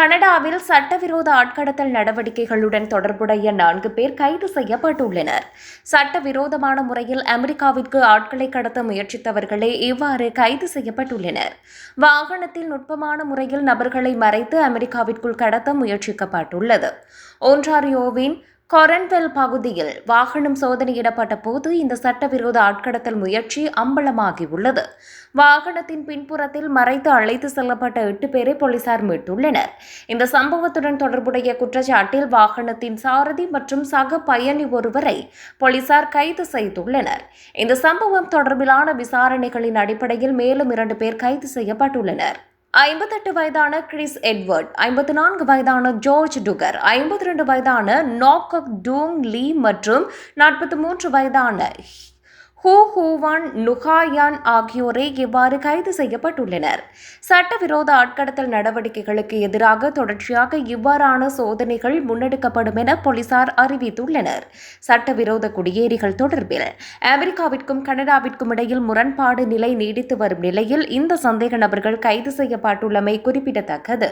கனடாவில் சட்டவிரோத ஆட்கடத்தல் நடவடிக்கைகளுடன் தொடர்புடைய நான்கு பேர் கைது செய்யப்பட்டுள்ளனர். சட்டவிரோதமான முறையில் அமெரிக்காவிற்கு ஆட்களை கடத்த முயற்சித்தவர்களே இவ்வாறு கைது செய்யப்பட்டுள்ளனர். வாகனத்தில் நுட்பமான முறையில் நபர்களை மறைத்து அமெரிக்காவிற்குள் கடத்த முயற்சிக்கப்பட்டுள்ளது. ஒன்றாரியோவின் கொரன்வெல் பகுதியில் வாகனம் சோதனையிடப்பட்ட போது இந்த சட்டவிரோத ஆட்கடத்தல் முயற்சி அம்பலமாகியுள்ளது வாகனத்தின் பின்புறத்தில் மறைத்து அழைத்து செல்லப்பட்ட எட்டு பேரை போலீசார் மீட்டுள்ளனர். இந்த சம்பவத்துடன் தொடர்புடைய குற்றச்சாட்டில் வாகனத்தின் சாரதி மற்றும் சக பயணி ஒருவரை போலீசார் கைது செய்துள்ளனர். இந்த சம்பவம் தொடர்பிலான விசாரணைகளின் அடிப்படையில் மேலும் இரண்டு பேர் கைது செய்யப்பட்டுள்ளனர். ஐம்பத்தெட்டு வயதான கிறிஸ் எட்வர்ட் ஐம்பத்தி நான்கு வயதான ஜார்ஜ் டுகர் ஐம்பத்தி ரெண்டு வயதான நாக்கக் டூங் லீ மற்றும் நாற்பத்தி மூன்று வயதான ஹூ ஹூவான் நுகாயான் ஆகியோரே இவ்வாறு கைது செய்யப்பட்டுள்ளனர். சட்டவிரோத ஆட்கடத்தல் நடவடிக்கைகளுக்கு எதிராக தொடர்ச்சியாக இவ்வாறான சோதனைகள் முன்னெடுக்கப்படும் என போலீசார் அறிவித்துள்ளனர். சட்டவிரோத குடியேறிகள் தொடர்பில் அமெரிக்காவிற்கும் கனடாவிற்கும் இடையில் முரண்பாடு நிலை நீடித்து வரும் நிலையில் இந்த சந்தேக நபர்கள் கைது செய்யப்பட்டுள்ளமை குறிப்பிடத்தக்கது.